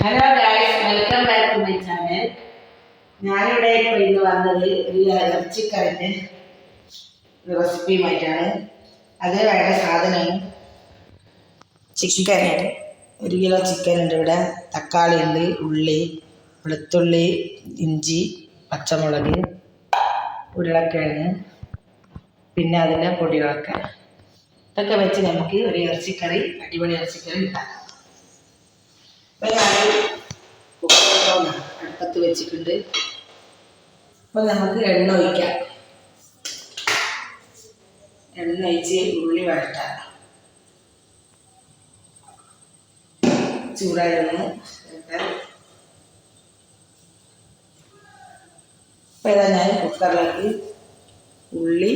Hello guys welcome back to my channel ഞാനിവിടെ ഇപ്പോൾ ഇന്ന് വന്നത് ഒരു ഇറച്ചിക്കറിന്റെ റെസിപ്പിയുമായിട്ടാണ് അത് വേണ്ട സാധനവും ചിക്കൻ ഒരു കിലോ ചിക്കൻ ഉണ്ട് ഇവിടെ. തക്കാളി ഉണ്ട് ഉള്ളി വെളുത്തുള്ളി ഇഞ്ചി പച്ചമുളക് ഉരുളക്കിഴങ്ങ് പിന്നെ അതിന്റെ പൊടികളൊക്കെ. ഇതൊക്കെ വെച്ച് നമുക്ക് ഒരു ഇറച്ചിക്കറി അടിപൊളി ഇറച്ചിക്കറി ഉണ്ടാക്കാം. ഇപ്പം വെച്ചിട്ടുണ്ട്. അപ്പം നമുക്ക് എണ്ണ ഒഴിക്കാം. എണ്ണ ഒഴിച്ച് ഉള്ളി വഴറ്റാം. അപ്പം ഇതാ ഞാൻ കുക്കറിലേക്ക് ഉള്ളി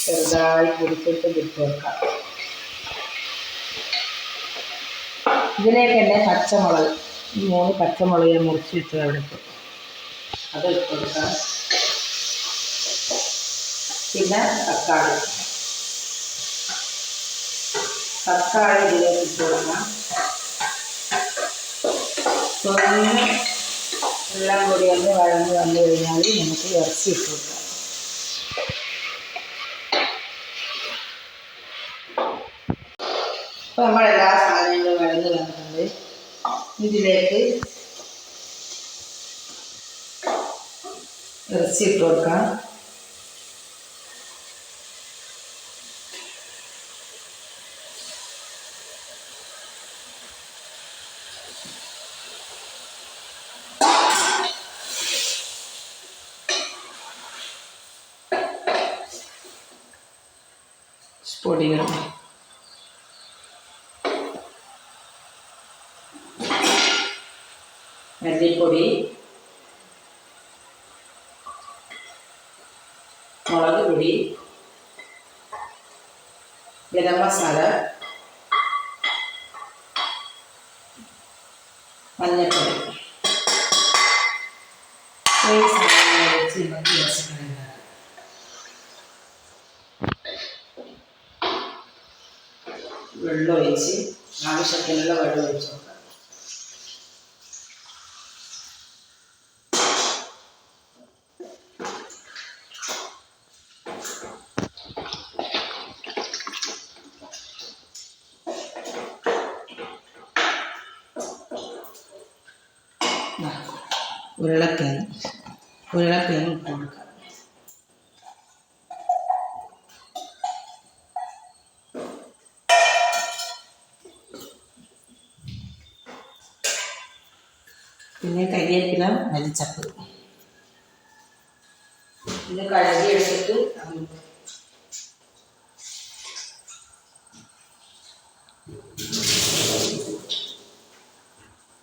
ചെറുതായി പൊടിച്ചിട്ട് വിട്ട് വെക്കാം ഇതിലേക്ക് തന്നെ പച്ചമുളക് മൂന്ന് പച്ചമുളക് ഞാൻ മുറിച്ച് വെച്ചത് അവിടെ അത് ഇട്ട് കൊടുക്കാം. പിന്നെ തക്കാളി. തക്കാളി ഇതിലേക്ക് ഇട്ട് കൊടുക്കാം. ഒന്ന് എല്ലാം കൂടി ഒന്ന് വഴന്ന് വന്നു കഴിഞ്ഞാൽ നമുക്ക് ഇറച്ചി ഇട്ട് കൊടുക്കാം. അപ്പോൾ നമ്മളെല്ലാ സാധനങ്ങളും വഴന്ന് വന്നിട്ടുണ്ട്. ഇതിലേക്ക് ഇറച്ചി ഇട്ട് കൊടുക്കാം. പൊടികൾ മല്ലിപ്പൊടി മുളക് പൊടി ഗരം മസാല മഞ്ഞൾപ്പൊടി ഈ സാധനങ്ങൾ വെച്ച് നമുക്ക് ഇറച്ചിക്കറി ഉണ്ടാക്കാം വെള്ളം ഒഴിച്ച് ആവശ്യത്തിനുള്ള വെള്ളം ഒഴിച്ച് നോക്കാം ഉരുളക്കിഴങ്ങ്. ഉരുളക്കിഴങ്ങ് ഇട്ട് കൊടുക്കാം പിന്നെ കരിയേപ്പില മരിച്ചപ്പ് ഇത് കഴുകി എടുത്തിട്ട് അതിട്ട്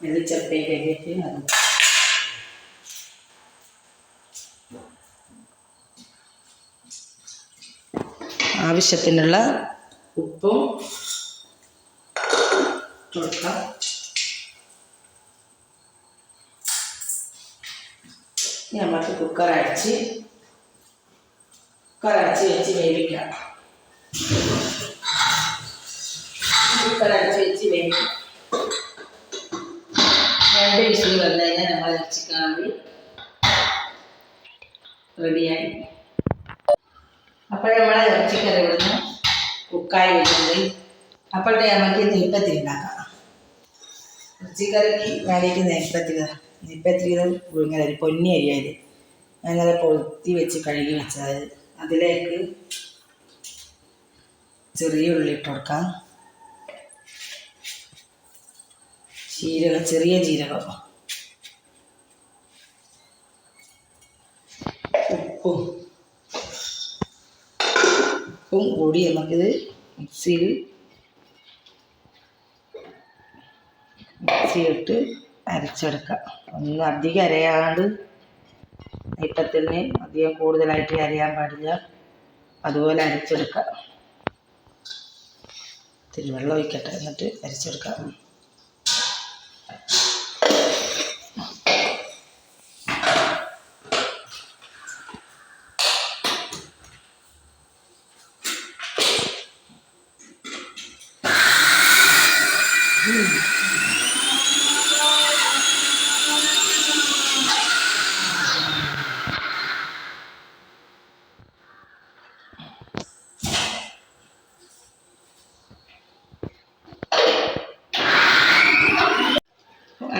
മല്ലിച്ചപ്പ് കരിവേപ്പില അത് ആവശ്യത്തിനുള്ള ഉപ്പും കൊടുക്കാം നമുക്ക് കുക്കർ അടിച്ച് കുക്കർ അടിച്ച് വെച്ച് വേവിക്കാം. കുക്കർ അടിച്ച് വെച്ച് വേവിക്കാം. രണ്ട് വിസിൽ വന്നു കഴിഞ്ഞാൽ നമ്മൾ ഇറച്ചിക്കറി റെഡിയായി അപ്പോൾ നമ്മളെ ഇറച്ചിക്കറി ഇവിടുന്ന് കുക്കായി വെക്കുന്നത് അപ്പോഴത്തെ നമുക്ക് നെയ്പ്പത്തിരി ഉണ്ടാക്കാം. ഇറച്ചിക്കറിക്ക് വേണ്ടിയിട്ട് നെയ്പ്പത്തിരി നെയ്പ്പത്തിരി പുഴുങ്ങലരി പൊന്നി അരിയായത് അങ്ങനെ പൊത്തി വെച്ച് കഴുകി വെച്ചാൽ അതിലേക്ക് ചെറിയ ഉള്ളി ഇട്ട് കൊടുക്കാം. ജീരകം ചെറിയ ജീരകം. ഉപ്പും ഉപ്പും കൂടി നമുക്കിത് മിക്സിയിൽ മിക്സിയിട്ട് അരച്ചെടുക്കാം. ഒന്നും അധികം അരയാണ്ട് നെയ്പ്പത്തിന് അധികം കൂടുതലായിട്ട് അരയാൻ പാടില്ല. അതുപോലെ അരച്ചെടുക്കാം. ഇത്തിരി വെള്ളം ഒഴിക്കട്ടെ എന്നിട്ട് അരച്ചെടുക്കാം.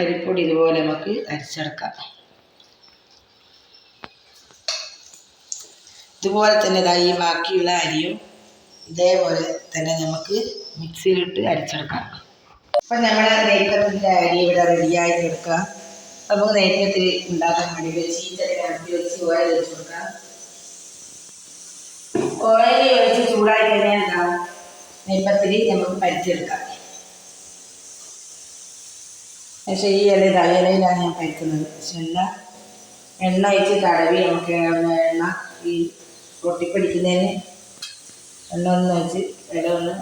അരിപ്പൊടി ഇതുപോലെ നമുക്ക് അരിച്ചെടുക്കാം. ഇതുപോലെ തന്നെ ഇതാ ഈ ബാക്കിയുള്ള അരിയും ഇതേപോലെ തന്നെ നമുക്ക് മിക്സിയിലിട്ട് അരിച്ചെടുക്കാം. അപ്പം നമ്മുടെ നെയ്ക്കത്തിന്റെ അരി ഇവിടെ റെഡിയായി എടുക്കാം നമുക്ക് നെയ്ക്കത്തിൽ ഉണ്ടാക്കാൻ വേണ്ടി ചീറ്റൊക്കെ അടുപ്പി വെച്ച് ഓയിൽ വെച്ച് കൊടുക്കാം. ഓയിൽ ഒഴിച്ച് ചൂടായി കഴിഞ്ഞാൽ എന്താ നെയ്പ്പത്തിരി നമുക്ക് പരിച്ചെടുക്കാം പക്ഷേ ഈ ഇല തലയിലയിലാണ് ഞാൻ കഴിക്കുന്നത് പക്ഷെ എല്ലാം എണ്ണ അയച്ച് തടവി നമുക്ക് എണ്ണ ഈ പൊട്ടിപ്പിടിക്കുന്നതിന് എണ്ണ ഒന്ന് വെച്ച് ഇല ഒന്ന്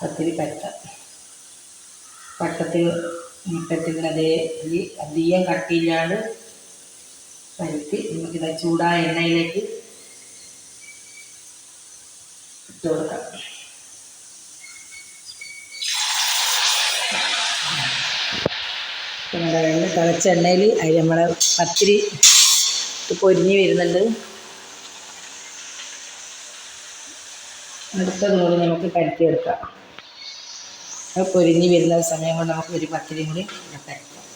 പത്തിരി പറ്റ പട്ടത്തിൽ പട്ടത്തിൽ അതേ അധികം കട്ടിയില്ലാണ്ട് നമുക്കിത് ചൂടായ എണ്ണയിലേക്ക് ഇട്ട് കൊടുക്കാം. നമ്മുടെ വെള്ളം തിളച്ച എണ്ണയിൽ അതിൽ നമ്മളെ പത്തിരി പൊരിഞ്ഞ് വരുന്നുണ്ട്. അടുത്തത് കൂടി നമുക്ക് പരത്തിയെടുക്കാം. പൊരിഞ്ഞ് വരുന്ന സമയം കൊണ്ട് നമുക്ക് ഒരു പത്തിരിയും കൂടി കരുത്താം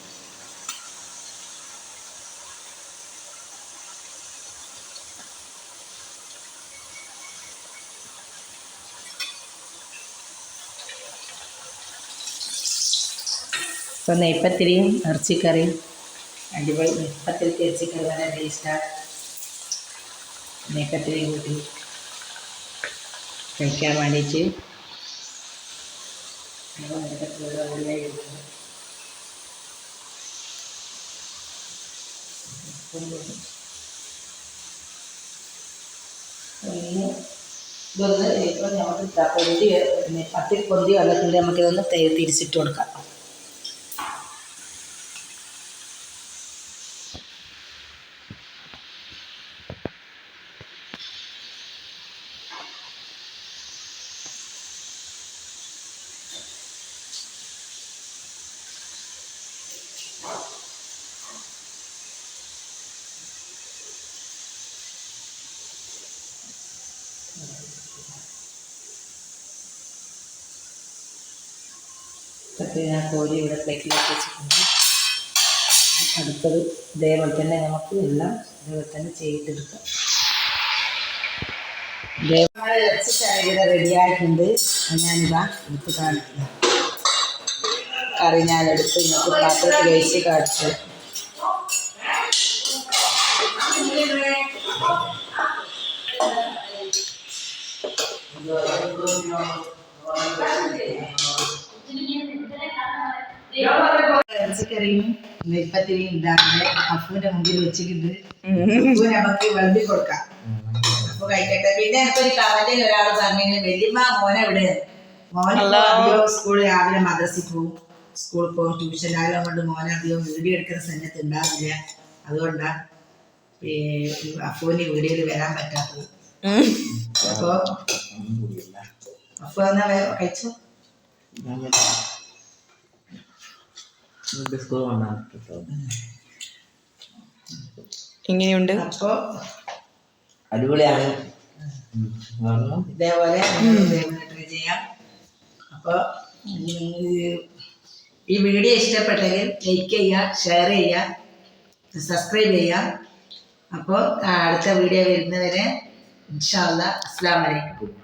ഇപ്പം നെയ്പ്പത്തിരിയും ഇറച്ചിക്കറിയും. അടിപൊളി. നെയ്പ്പത്തിരിക്ക് ഇറച്ചിക്കറി നല്ല ടേസ്റ്റാണ് നെയ്പ്പത്തിരി കൂട്ടി. കഴിക്കാൻ വേണ്ടിയിട്ട്. ഇതൊന്ന് ഇപ്പം നമുക്ക് പൊന്തി പത്തിരി പൊന്തി വന്നിട്ടുണ്ടെങ്കിൽ നമുക്കിതൊന്ന് തിരിച്ചിട്ട് കൊടുക്കാം. ഇതൊക്കെ ഞാൻ കോരി ഇവിടെ പ്ലേറ്റിലേക്ക് വെച്ചിട്ടുണ്ട്. അടുത്തത് ഇതേപോലെ തന്നെ നമുക്ക് എല്ലാം ഇതേപോലെ തന്നെ ചെയ്തെടുക്കാം. റെഡിയായിട്ടുണ്ട് ഞാനിതാ എടുത്ത് കാണിക്കുന്നു കറി ഞാൻ എടുത്ത് ഇന്നത്തെ പാത്രത്തിൽ കഴിച്ച് കാണിച്ചു. ഇറച്ചിക്കറിയും നെയ്പ്പത്തിരിയും ഇതാണ്ട് അപ്പൂന്റെ മുമ്പിൽ വെച്ചിട്ടുണ്ട് അപ്പു നമുക്ക് വിളമ്പി കൊടുക്കാം അപ്പൊ കഴിക്കട്ടെ പിന്നെ എനിക്കൊരു കമന്റിൽ ഒരാൾ പറഞ്ഞു വല്യമ്മ മോനെ ഇവിടെ മോനെ സ്കൂളിൽ രാവിലെ മദ്രസിൽ പോകും സ്കൂളിൽ പോകും ട്യൂഷൻ രാവിലെ കൊണ്ട് മോനെ അധികം വീഡിയോ എടുക്കുന്ന സമയത്ത് ഉണ്ടാവില്ല അതുകൊണ്ടാ അപ്പൂന് വീഡിയോയിൽ വരാൻ പറ്റാത്തത് അപ്പോ കഴിച്ചോ? എങ്ങനെയുണ്ട്? അപ്പോ അടിപൊളിയാണ്. ഇതേപോലെ ട്രൈ ചെയ്യാം. അപ്പോൾ ഈ വീഡിയോ ഇഷ്ടപ്പെട്ടെങ്കിൽ ലൈക്ക് ചെയ്യുക ഷെയർ ചെയ്യുക സബ്സ്ക്രൈബ് ചെയ്യുക. അപ്പോൾ അടുത്ത വീഡിയോ വരുന്നവരെ ഇൻഷാല്ല അസ്സാം വലൈക്കും